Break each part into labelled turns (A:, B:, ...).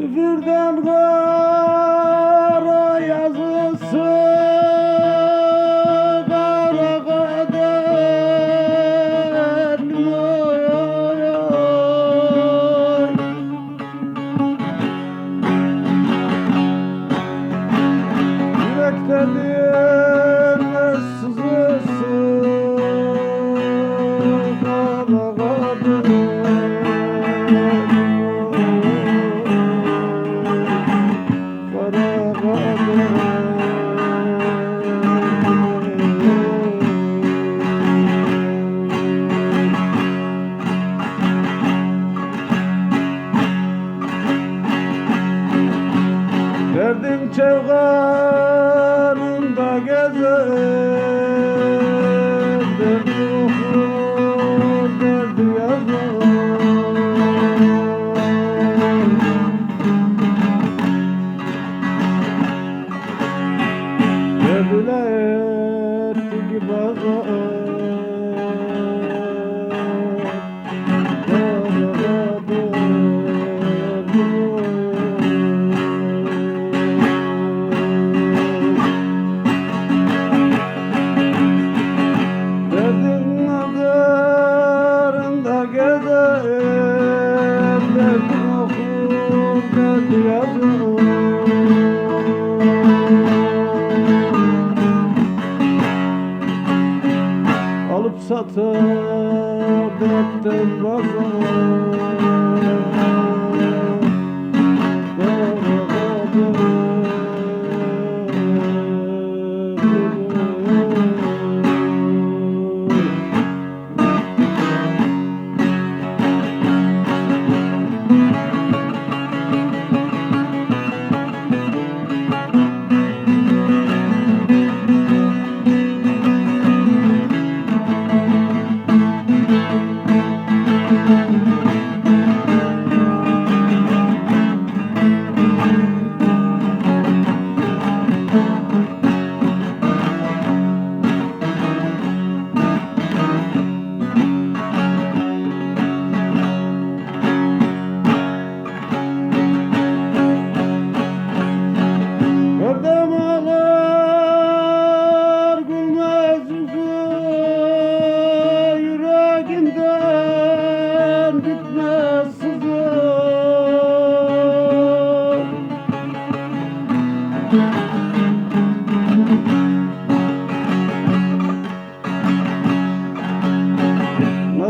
A: Küfürden kaç Derdin çevganında gezer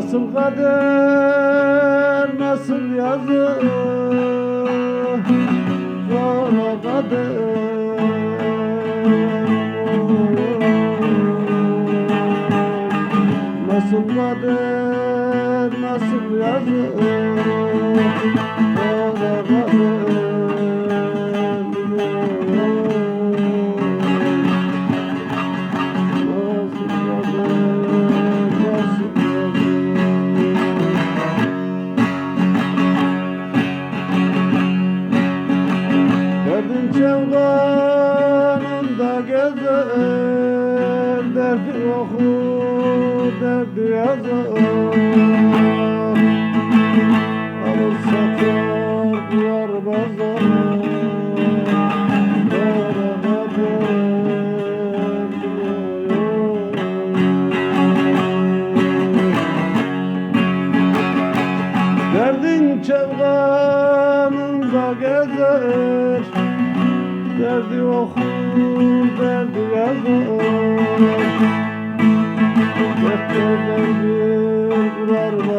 A: Nasıl kader, nasıl yazı? Zor kader. Nasıl kader, nasıl yazı Derdin çevganında gezer. Derdi okur, derdi yazar Göklerden bir durar